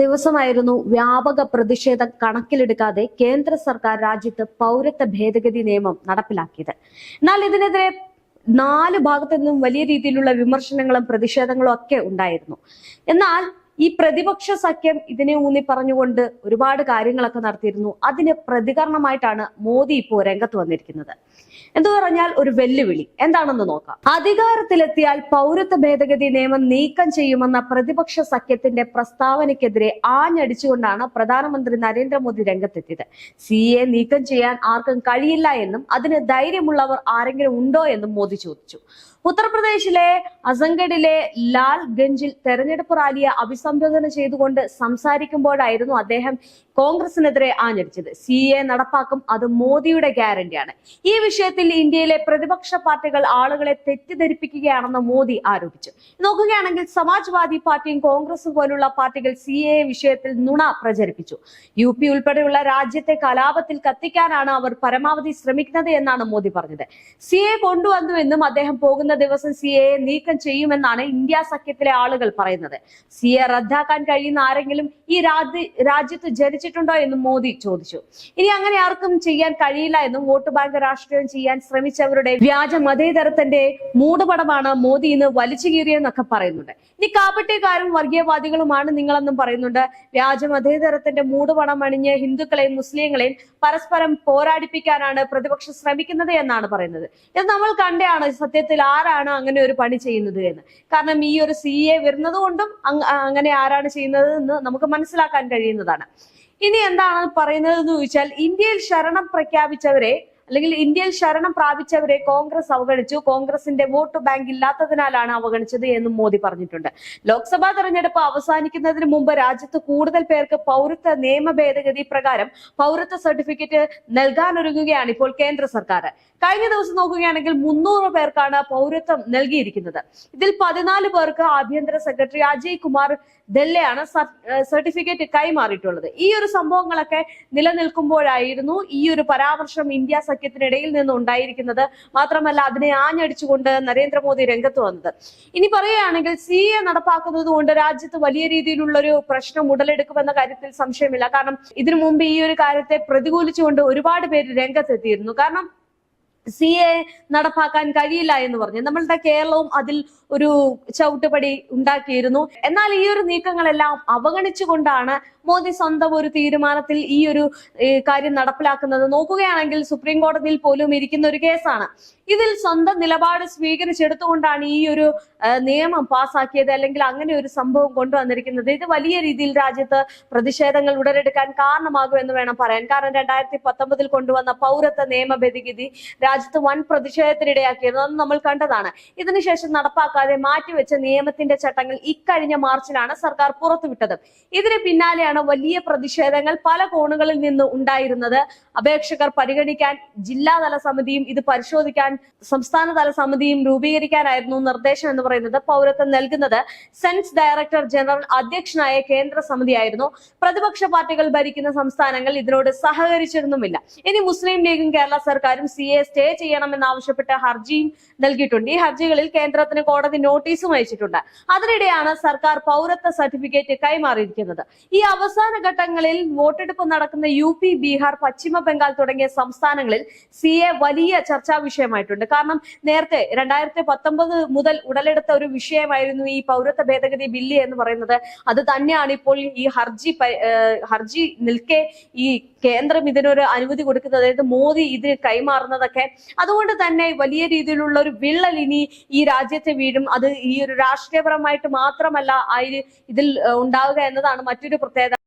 ദിവസമായിരുന്നു വ്യാപക പ്രതിഷേധം കണക്കിലെടുക്കാതെ കേന്ദ്ര സർക്കാർ രാജ്യത്ത് പൗരത്വ ഭേദഗതി നിയമം നടപ്പിലാക്കിയത്. എന്നാൽ ഇതിനെതിരെ നാല് ഭാഗത്തു നിന്നും വലിയ രീതിയിലുള്ള വിമർശനങ്ങളും പ്രതിഷേധങ്ങളും ഒക്കെ ഉണ്ടായിരുന്നു. എന്നാൽ ഈ പ്രതിപക്ഷ സഖ്യം ഇതിനെ ഊന്നി പറഞ്ഞുകൊണ്ട് ഒരുപാട് കാര്യങ്ങളൊക്കെ നടത്തിയിരുന്നു. അതിന് പ്രതികരണമായിട്ടാണ് മോദി ഇപ്പോൾ രംഗത്ത് വന്നിരിക്കുന്നത്. എന്ന് പറഞ്ഞാൽ ഒരു വെല്ലുവിളി. എന്താണെന്ന് നോക്കാം. അധികാരത്തിലെത്തിയാൽ പൗരത്വ ഭേദഗതി നിയമം നീക്കം ചെയ്യുമെന്ന പ്രതിപക്ഷ സഖ്യത്തിന്റെ പ്രസ്താവനയ്ക്കെതിരെ ആഞ്ഞടിച്ചുകൊണ്ടാണ് പ്രധാനമന്ത്രി നരേന്ദ്രമോദി രംഗത്തെത്തിയത്. സി എ നീക്കം ചെയ്യാൻ ആർക്കും കഴിയില്ല എന്നും അതിന് ധൈര്യമുള്ളവർ ആരെങ്കിലും ഉണ്ടോ എന്നും മോദി ചോദിച്ചു. ഉത്തർപ്രദേശിലെ അസംഗഡിലെ ലാൽ ഗഞ്ചിൽ തെരഞ്ഞെടുപ്പ് റാലിയെ അഭിസംബോധന ചെയ്തുകൊണ്ട് സംസാരിക്കുമ്പോഴായിരുന്നു അദ്ദേഹം കോൺഗ്രസിനെതിരെ ആഞ്ഞടിച്ചത്. സി എ നടപ്പാക്കും അത് മോദിയുടെ ഗ്യാരണ്ടിയാണ്. ഈ വിഷയത്തിൽ ഇന്ത്യയിലെ പ്രതിപക്ഷ പാർട്ടികൾ ആളുകളെ തെറ്റിദ്ധരിപ്പിക്കുകയാണെന്ന് മോദി ആരോപിച്ചു. നോക്കുകയാണെങ്കിൽ സമാജ്വാദി പാർട്ടിയും കോൺഗ്രസും പോലുള്ള പാർട്ടികൾ സി എ വിഷയത്തിൽ നുണ പ്രചരിപ്പിച്ചു. യു പി ഉൾപ്പെടെയുള്ള രാജ്യത്തെ കലാപത്തിൽ കത്തിക്കാനാണ് അവർ പരമാവധി ശ്രമിക്കുന്നത് എന്നാണ് മോദി പറഞ്ഞത്. സി എ കൊണ്ടുവന്നുവെന്നും അദ്ദേഹം പോകുന്ന ദിവസം സി എ നീക്കം ചെയ്യുമെന്നാണ് ഇന്ത്യ സഖ്യത്തിലെ ആളുകൾ പറയുന്നത്. സി എ റദ്ദാക്കാൻ കഴിയുന്ന ആരെങ്കിലും ഈ രാജ്യ രാജ്യത്ത് ജനിച്ചിട്ടുണ്ടോ എന്നും മോദി ചോദിച്ചു. ഇനി അങ്ങനെ ആർക്കും ചെയ്യാൻ കഴിയില്ല എന്നും വോട്ട് ബാങ്ക് രാഷ്ട്രീയം ചെയ്യാൻ ശ്രമിച്ചവരുടെ വ്യാജ മതേതരത്തിന്റെ മൂടുപടമാണ് മോദി ഇന്ന് വലിച്ചു കീറിയെന്നൊക്കെ പറയുന്നുണ്ട്. ഇനി കാപ്പട്ടിക്കാരും വർഗീയവാദികളുമാണ് നിങ്ങളെന്നും പറയുന്നുണ്ട്. വ്യാജ മതേതരത്തിന്റെ മൂടുപടം അണിഞ്ഞ് ഹിന്ദുക്കളെയും മുസ്ലിങ്ങളെയും പരസ്പരം പോരാടിപ്പിക്കാനാണ് പ്രതിപക്ഷം ശ്രമിക്കുന്നത് എന്നാണ് പറയുന്നത്. ഇത് നമ്മൾ കണ്ടാണ് സത്യത്തിൽ ആരാണ് അങ്ങനെ ഒരു പണി ചെയ്യുന്നത് എന്ന്. കാരണം ഈ ഒരു സി എ വരുന്നത് കൊണ്ടും അങ്- അങ്ങനെ ആരാണ് ചെയ്യുന്നത് എന്ന് നമുക്ക് മനസ്സിലാക്കാൻ കഴിയുന്നതാണ്. ഇനി എന്താണ് പറയുന്നത് എന്ന് ചോദിച്ചാൽ ഇന്ത്യയിൽ ശരണം പ്രഖ്യാപിച്ചവരെ അല്ലെങ്കിൽ ഇന്ത്യയിൽ ശരണം പ്രാപിച്ചവരെ കോൺഗ്രസ് അവഗണിച്ചു. കോൺഗ്രസിന്റെ വോട്ട് ബാങ്ക് ഇല്ലാത്തതിനാലാണ് അവഗണിച്ചത് എന്നും മോദി പറഞ്ഞിട്ടുണ്ട്. ലോക്സഭാ തെരഞ്ഞെടുപ്പ് അവസാനിക്കുന്നതിന് മുമ്പ് രാജ്യത്ത് കൂടുതൽ പേർക്ക് പൗരത്വ നിയമ ഭേദഗതി പ്രകാരം പൗരത്വ സർട്ടിഫിക്കറ്റ് നൽകാനൊരുങ്ങുകയാണ് ഇപ്പോൾ കേന്ദ്ര സർക്കാർ. കഴിഞ്ഞ ദിവസം നോക്കുകയാണെങ്കിൽ മുന്നൂറ് പേർക്കാണ് പൗരത്വം നൽകിയിരിക്കുന്നത്. ഇതിൽ പതിനാല് പേർക്ക് ആഭ്യന്തര സെക്രട്ടറി അജയ് കുമാർ ദല്ലയാണ് സർട്ടിഫിക്കറ്റ് കൈമാറിയിട്ടുള്ളത്. ഈ ഒരു സംഭവങ്ങളൊക്കെ നിലനിൽക്കുമ്പോഴായിരുന്നു ഈ ഒരു പരാമർശം ഇന്ത്യ സഖ്യത്തിനിടയിൽ നിന്ന് ഉണ്ടായിരിക്കുന്നത് മാത്രമല്ല അതിനെ ആഞ്ഞടിച്ചുകൊണ്ട് നരേന്ദ്രമോദി രംഗത്ത് വന്നത്. ഇനി പറയുകയാണെങ്കിൽ സി എ നടപ്പാക്കുന്നത് കൊണ്ട് രാജ്യത്ത് വലിയ രീതിയിലുള്ള ഒരു പ്രശ്നം ഉടലെടുക്കുമെന്ന കാര്യത്തിൽ സംശയമില്ല. കാരണം ഇതിനു മുമ്പ് ഈ ഒരു കാര്യത്തെ പ്രതികൂലിച്ചുകൊണ്ട് ഒരുപാട് പേര് രംഗത്തെത്തിയിരുന്നു. കാരണം സി എ നടപ്പാക്കാൻ കഴിയില്ല എന്ന് പറഞ്ഞു. നമ്മളുടെ കേരളവും അതിൽ ഒരു ചവിട്ടുപടി ഉണ്ടാക്കിയിരുന്നു. എന്നാൽ ഈ ഒരു നീക്കങ്ങളെല്ലാം അവഗണിച്ചുകൊണ്ടാണ് മോദി സ്വന്തം ഒരു തീരുമാനത്തിൽ ഈ ഒരു കാര്യം നടപ്പിലാക്കുന്നത്. നോക്കുകയാണെങ്കിൽ സുപ്രീം കോടതിയിൽ പോലും ഇരിക്കുന്ന ഒരു കേസാണ്. ഇതിൽ സ്വന്തം നിലപാട് സ്വീകരിച്ചെടുത്തുകൊണ്ടാണ് ഈ ഒരു നിയമം പാസാക്കിയത് അല്ലെങ്കിൽ അങ്ങനെ ഒരു സംഭവം കൊണ്ടുവന്നിരിക്കുന്നത്. ഇത് വലിയ രീതിയിൽ രാജ്യത്ത് പ്രതിഷേധങ്ങൾ ഉടലെടുക്കാൻ കാരണമാകുമെന്ന് വേണം പറയാൻ. കാരണം രണ്ടായിരത്തി പത്തൊമ്പതിൽ കൊണ്ടുവന്ന പൗരത്വ നിയമ ഭേദഗതി രാജ്യത്ത് വൻ പ്രതിഷേധത്തിനിടയാക്കിയിരുന്നു അത് നമ്മൾ കണ്ടതാണ്. ഇതിനുശേഷം നടപ്പാക്കാതെ മാറ്റിവെച്ച നിയമത്തിന്റെ ചട്ടങ്ങൾ ഇക്കഴിഞ്ഞ മാർച്ചിലാണ് സർക്കാർ പുറത്തുവിട്ടത്. ഇതിന് പിന്നാലെയാണ് വലിയ പ്രതിഷേധങ്ങൾ പല കോണുകളിൽ നിന്ന് ഉണ്ടായിരുന്നത്. അപേക്ഷകർ പരിഗണിക്കാൻ ജില്ലാതല സമിതിയും ഇത് പരിശോധിക്കാൻ സംസ്ഥാനതല സമിതിയും രൂപീകരിക്കാനായിരുന്നു നിർദ്ദേശം എന്ന് പറയുന്നത് പൗരത്വം നൽകുന്നത്. സെൻസ് ഡയറക്ടർ ജനറൽ അധ്യക്ഷനായ കേന്ദ്ര സമിതിയായിരുന്നു. പ്രതിപക്ഷ പാർട്ടികൾ ഭരിക്കുന്ന സംസ്ഥാനങ്ങൾ ഇതിനോട് സഹകരിച്ചിരുന്നുമില്ല. ഇനി മുസ്ലിം ലീഗും കേരള സർക്കാരും സി എ ചെയ്യണമെന്നാവശ്യപ്പെട്ട് ഹർജിയും നൽകിയിട്ടുണ്ട്. ഈ ഹർജികളിൽ കേന്ദ്രത്തിന് കോടതി നോട്ടീസും അയച്ചിട്ടുണ്ട്. അതിനിടെയാണ് സർക്കാർ പൗരത്വ സർട്ടിഫിക്കറ്റ് കൈമാറിയിരിക്കുന്നത്. ഈ അവസാന ഘട്ടങ്ങളിൽ വോട്ടെടുപ്പ് നടക്കുന്ന യു പി ബീഹാർ പശ്ചിമ ബംഗാൾ തുടങ്ങിയ സംസ്ഥാനങ്ങളിൽ സി എ വലിയ ചർച്ചാ വിഷയമായിട്ടുണ്ട്. കാരണം നേരത്തെ രണ്ടായിരത്തി പത്തൊമ്പത് മുതൽ ഉടലെടുത്ത ഒരു വിഷയമായിരുന്നു ഈ പൗരത്വ ഭേദഗതി ബില്ല് എന്ന് പറയുന്നത്. അത് തന്നെയാണ് ഇപ്പോൾ ഈ ഹർജി ഹർജി നിൽക്കെ ഈ കേന്ദ്രം ഇതിനൊരു അനുമതി കൊടുക്കുന്നത്. അതായത് മോദി ഇതിന് കൈമാറുന്നതൊക്കെ അതുകൊണ്ട് തന്നെ വലിയ രീതിയിലുള്ള ഒരു വിള്ളൽ ഇനി ഈ രാജ്യത്തെ വീഴും. അത് ഈ ഒരു രാഷ്ട്രീയപരമായിട്ട് മാത്രമല്ല ഇതിൽ ഉണ്ടാവുക എന്നതാണ് മറ്റൊരു പ്രത്യേകത.